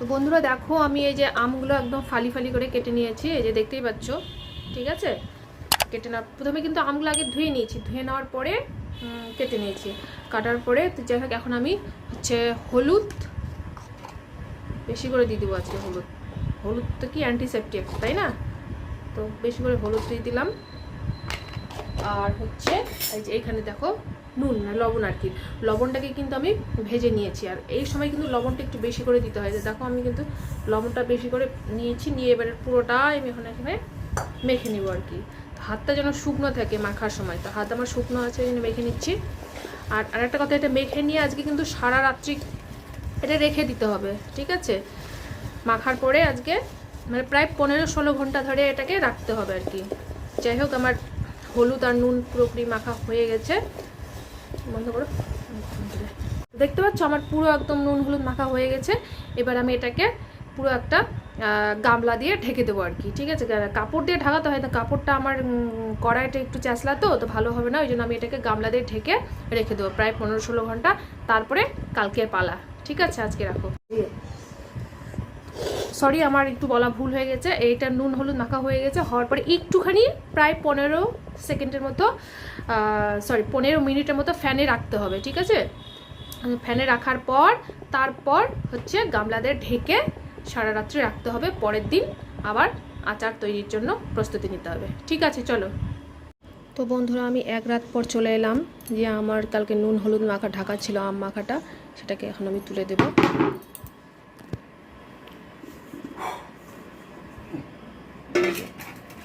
তো বন্ধুরা দেখো, আমি এই যে আমগুলো একদম ফালি ফালি করে কেটে নিয়েছি, এই যে দেখতেই পাচ্ছ, ঠিক আছে? কেটে না প্রথমে কিন্তু আমগুলো আগে ধুয়ে নিয়েছি, ধুয়ে নেওয়ার পরে কেটে নিয়েছি। কাটার পরে, তো যাই হোক, এখন আমি হচ্ছে হলুদ, বেশি করে দিয়ে দেবো আজকে হলুদ। হলুদ তো কি অ্যান্টিসেপটিক তাই না? তো বেশি করে হলুদ দিয়ে দিলাম। আর হচ্ছে, এই যে এইখানে দেখো নুন না লবণ আর কি। লবণটাকে কিন্তু আমি ভেজে নিয়েছি। আর এই সময় কিন্তু লবণটা একটু বেশি করে দিতে হয়। দেখো আমি কিন্তু লবণটা বেশি করে নিয়েছি। নিয়ে এবারে পুরোটাই আমি এখন এখানে মেখে নেব আর কি। হাতটা যেন শুকনো থাকে মাখার সময়। তো হাত আমার শুকনো আছে জন্য মেখে নিচ্ছি। আর আরেকটা কথা, এটা মেখে নিয়ে আজকে কিন্তু সারা রাত্রি এটা রেখে দিতে হবে, ঠিক আছে? মাখার পরে আজকে মানে প্রায় পনেরো ষোলো ঘণ্টা ধরে এটাকে রাখতে হবে আর কি। যাই হোক, আমার হলুদ আর নুন পুরোপুরি মাখা হয়ে গেছে। বন্ধ করো। দেখতে পাচ্ছ আমার পুরো একদম নুন হলুদ মাখা হয়ে গেছে। এবার আমি এটাকে পুরো একটা গামলা দিয়ে ঢেকে দেবো আর কি, ঠিক আছে? কাপড় দিয়ে ঢাকাতে হয় না, কাপড়টা আমার কড়াইটা একটু চেঁচলা তো তো ভালো হবে না, ওই জন্য আমি এটাকে গামলা দিয়ে ঢেকে রেখে দেবো প্রায় পনেরো ষোলো ঘণ্টা। তারপরে কালকের পালা, ঠিক আছে? আজকে রাখো। সরি, আমার একটু বলা ভুল হয়ে গেছে, এইটা নুন হলুদ মাখা হয়ে গেছে, হওয়ার পরে একটুখানি, প্রায় পনেরো সেকেন্ডের মতো সরি পনেরো মিনিটের মতো ফ্যানে রাখতে হবে, ঠিক আছে? ফ্যানে রাখার পর, তারপর হচ্ছে গামলাদের ঢেকে সারা রাত্রি রাখতে হবে, পরের দিন আবার আচার তৈরির জন্য প্রস্তুতি নিতে হবে, ঠিক আছে? চলো। তো বন্ধুরা, আমি এক রাত পর চলে এলাম, যে আমার কালকে নুন, হলুদ মাখা ঢাকা ছিল, আম মাখাটা, সেটাকে এখন আমি তুলে দেবো।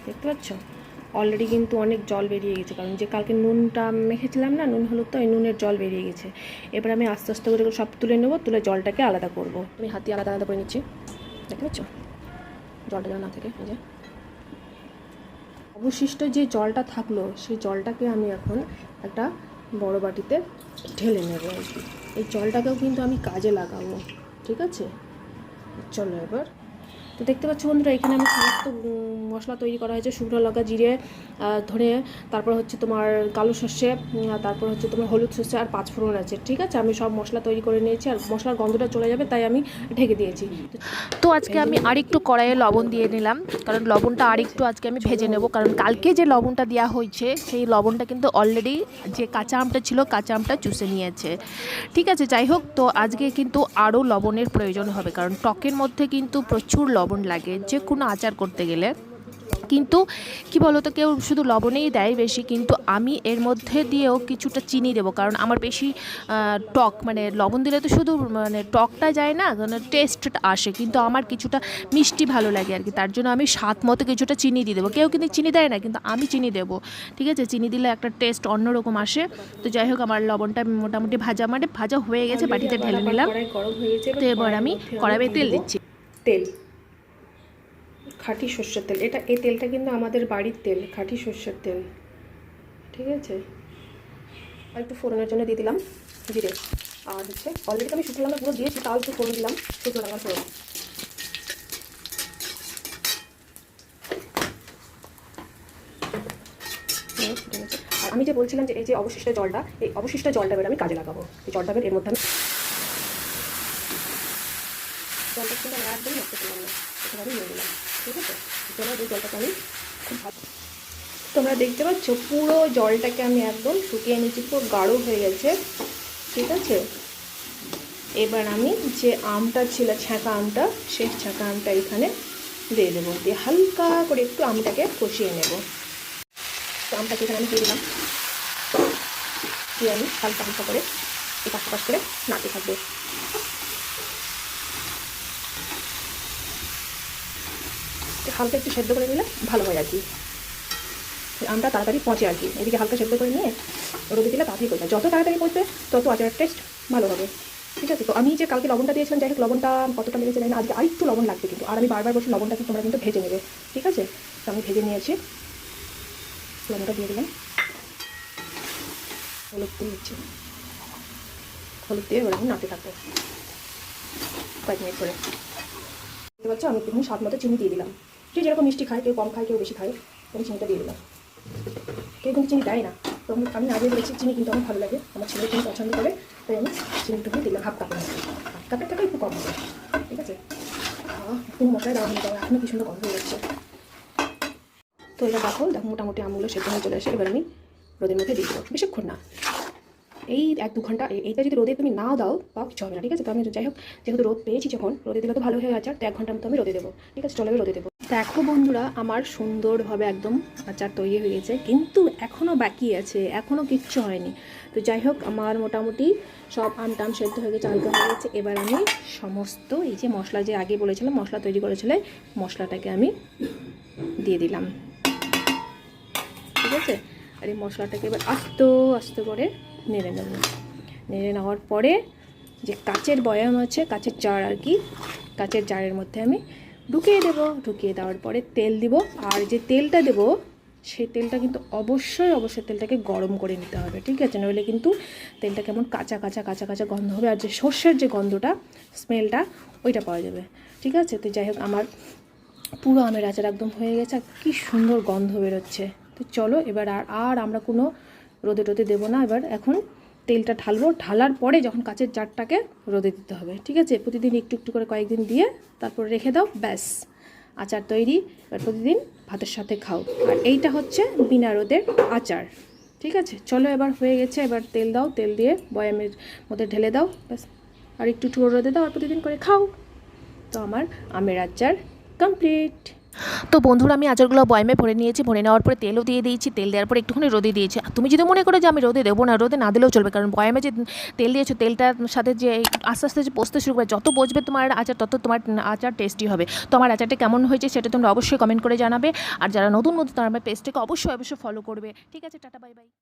দেখতে পাচ্ছ? অলরেডি কিন্তু অনেক জল বেরিয়ে গেছে। কারণ যে কালকে নুনটা মেখেছিলাম না, নুন হলুদ তো ওই নুনের জল বেরিয়ে গেছে। এবার আমি আস্তে আস্তে করে সব তুলে নেব, তুলে জলটাকে আলাদা করব। আমি হাতি আলাদা আলাদা করে নিচ্ছি। দেখতে পাচ্ছ? জলটা যেন না থাকে যে। অবশিষ্ট যে জলটা থাকল, সেই জলটাকে আমি এখন একটা বড় বাটিতে ঢেলে নেব এই জলটাকেও কিন্তু আমি কাজে লাগাবো, ঠিক আছে? চলো এবার। তো দেখতে পাচ্ছ বন্ধুরা, এখানে আমি সমস্ত মশলা তৈরি করা হয়েছে, শুকনো লঙ্কা, জিরে ধনে, তারপর হচ্ছে তোমার কালো সর্ষে তারপর হচ্ছে তোমার হলুদ সর্ষে আর পাঁচ ফোড়ন আছে, ঠিক আছে? আমি সব মশলা তৈরি করে নিয়েছি আর মশলার গন্ধটা চলে যাবে, তাই আমি ঢেকে দিয়েছি। তো আজকে আমি আরেকটু কড়াইয়ে লবণ দিয়ে নিলাম, কারণ লবণটা আরেকটু আজকে আমি ভেজে নেব, কারণ কালকে যে লবণটা দেওয়া হয়েছে, সেই লবণটা কিন্তু অলরেডি যে কাঁচা আমটা ছিল, কাঁচা আমটা চুষে নিয়েছে। ঠিক আছে, যাই হোক, তো আজকে কিন্তু আরও লবণের প্রয়োজন হবে, কারণ টকের মধ্যে কিন্তু প্রচুর লবণ লাগে, যে কোনো আচার করতে গেলে। কিন্তু কি বলতো, কেউ শুধু লবণেই দেয় বেশি, কিন্তু আমি এর মধ্যে দিয়েও কিছুটা চিনি দেবো, কারণ আমার বেশি টক মানে লবণ দিলে তো শুধু মানে টকটা যায় না মানে টেস্টটা আসে, কিন্তু আমার কিছুটা মিষ্টি ভালো লাগে আর কি, তার জন্য আমি স্বাদ মতো কিছুটা চিনি দিয়ে দেবো। কেউ কিন্তু চিনি দেয় না, কিন্তু আমি চিনি দেবো, ঠিক আছে? চিনি দিলে একটা টেস্ট অন্যরকম আসে। তো যাই হোক, আমার লবণটা মোটামুটি ভাজা মানে ভাজা হয়ে গেছে, বাটিতে ঢেলে নিলাম। তো এবার আমি কড়াইয়ে তেল দিচ্ছি। তেল। খাঁটি সর্ষের তেল। এটা, এই তেলটা কিন্তু আমাদের বাড়ির তেল, খাঁটি সর্ষের তেল। ঠিক আছে? আর একটু ফোড়নের জন্য দিয়ে দিলাম জিরে। আর হচ্ছে অলরেডি আমি শুকনো লঙ্কা গুঁড়ো দিয়েছি, তাও একটু ফোড়ন দিলাম শুকনো লঙ্কা ফোড়ন। আর আমি যে বলছিলাম যে এই যে অবশিষ্ট জলটা, এই অবশিষ্ট জলটা এবার আমি কাজে লাগাবো। এই জলটা এর মধ্যে আমি জলটা কিন্তু আমি নষ্ট করলাম না আমি নিয়ে নিলাম, ঠিক আছে? এই জলটাকে আমি খুব ভালো তোমরা দেখতে পাচ্ছ, পুরো জলটাকে আমি একদম শুকিয়ে নিয়েছি, পুরো গাঢ় হয়ে গেছে, ঠিক আছে? এবার আমি যে আমটা ছিল, ছ্যাঁকা আমটা, সেই ছ্যাঁকা আমটা এখানে দিয়ে দেবো। দিয়ে হালকা করে একটু আমটাকে কষিয়ে নেব। তো আমটাকে এখানে আমি দিয়ে দিলাম। দিয়ে আমি হালকা হালকা করে এই পাশ করে নাড়তে থাকব। হালকা একটু সেদ্ধ করে নিলে ভালো হয় আর কি। আমটা তাড়াতাড়ি পচে আর কি। এদিকে হালকা সেদ্ধ করে নিয়ে রোদে দিলে তাড়াতাড়ি পচবে যত তাড়াতাড়ি পচবে, তত আচারের টেস্ট ভালো হবে। ঠিক আছে? তো আমি যে কালকে লবণটা দিয়েছিলাম, যাই হোক লবণটা কতটা লেগেছে জানি না। আজকে আরেকটু লবণ লাগবে কিন্তু। আর আমি বারবার বলছি লবণটাকে তোমরা কিন্তু ভেজে নেবে। ঠিক আছে? তো আমি ভেজে নিয়েছি। লবণটা দিয়ে দিলাম। হলুদ দিয়ে দিচ্ছি। হলুদ দিয়ে ওরকম নাড়তে থাকব। কয়েক মিনিট করে দেখতে পাচ্ছ? আমি একটুখানি স্বাদ মতো চিনি দিয়ে দিলাম। যে যেরকম মিষ্টি খায়, কেউ কম খায়, কেউ বেশি খায়, আমি চিনিটা দিয়ে দিলাম। কেউ কিন্তু চিনি দেয় না। তো আমি আগে বলেছি, চিনি কিন্তু আমার ভালো লাগে, আমার ছেলে কিন্তু পছন্দ করে, তাই আমি চিনিটুকু দিলাম, হাফ কাপের মতো। কাপের থেকে একটু কম হবে, ঠিক আছে? পুরো মশলায় দেওয়া হয়ে যাবে এখনও কি সুন্দর গন্ধ যাচ্ছে তো এটা দেখো দেখো মোটামুটি আমগুলো সেদ্ধ হয়ে চলে আসে এবার আমি রোদের মধ্যে দিয়ে দেবো। বেশিক্ষণ না। এই এক দু ঘণ্টা এইটা যদি রোদে তুমি নাও দাও তাও কিছু হবে না, ঠিক আছে? তো আমি যাই হোক, যেহেতু রোদ পেয়েছি যখন, রোদে দিলে তো ভালো হয়ে আছে তো এক ঘণ্টার মতো আমি রোদে দেবো, ঠিক আছে? চলো আমি রোদে দেবো। দেখো বন্ধুরা, আমার সুন্দরভাবে একদম আচার তৈরি হয়ে গেছে, কিন্তু এখনও বাকি আছে এখনও কিচ্ছু হয়নি। তো যাই হোক, আমার মোটামুটি সব আম টাম সেদ্ধ হয়ে গেছে হালকা হয়ে গেছে। এবার আমি সমস্ত এই যে মশলা যে আগে বলেছিলাম, মশলা তৈরি করেছিলে, মশলাটাকে আমি দিয়ে দিলাম। ঠিক আছে? আর এই মশলাটাকে এবার আস্ত আস্ত করে নেড়ে নেব। নেড়ে নেওয়ার পরে যে কাচের বয়াম আছে, কাচের জার আর কি, কাচের জারের মধ্যে আমি ঢুকিয়ে দেব। ঢুকিয়ে দেওয়ার পরে তেল দিব। আর যে তেলটা দেব, সেই তেলটা কিন্তু অবশ্যই অবশ্যই তেলটাকে গরম করে নিতে হবে, ঠিক আছে? নইলে কিন্তু তেলটা কেমন কাঁচা কাঁচা কাঁচা কাঁচা গন্ধ হবে। আর যে সর্ষের যে গন্ধটা, স্মেলটা, ওইটা পাওয়া যাবে, ঠিক আছে? তো যাই হোক, আমার পুরো আমের আচার একদম হয়ে গেছে। কী সুন্দর গন্ধ বেরোচ্ছে। তো চলো, এবার আর আর আমরা কোনো রোদে টোদে দেবো না। এবার এখন তেলটা ঢালবো। ঢালার পরে যখন কাচের জারটাকে রোদে দিতে হবে, ঠিক আছে? প্রতিদিন একটু একটু করে কয়েকদিন দিয়ে তারপর রেখে দাও, ব্যাস। আচার তৈরি। এবার প্রতিদিন ভাতের সাথে খাও। আর এইটা হচ্ছে বিনা রোদের আচার, ঠিক আছে? চলো এবার হয়ে গেছে। এবার তেল দাও, তেল দিয়ে বয়ামের মধ্যে ঢেলে দাও, ব্যাস। আর একটু একটু রোদে দাও, আর প্রতিদিন করে খাও। তো আমার আমের আচার কমপ্লিট তো বন্ধুরা, আমি আচারগুলো বয়মে ভরে নিয়েছি, ভরে নেওয়ার পরে তেলও দিয়ে দিয়েছি, তেল দেওয়ার পরে একটুখানি রোদে দিয়েছি। তুমি যদি মনে করো যে আমি রোদে দেবো না, রোদে না দিলেও চলবে, কারণ বয়মে যে তেল দিয়েছ, তেলটার সাথে যে আস্তে আস্তে যে পোস্তে শুরু করে, যত বসবে তোমার আচার, তত তোমার আচার টেস্টি হবে। তো আমার আচারটা কেমন হয়েছে সেটা তোমরা অবশ্যই কমেন্ট করে জানাবে। আর যারা নতুন নতুন তারা আমার পেজটাকে অবশ্যই অবশ্যই ফলো করবে। ঠিক আছে, টাটা বাই বাই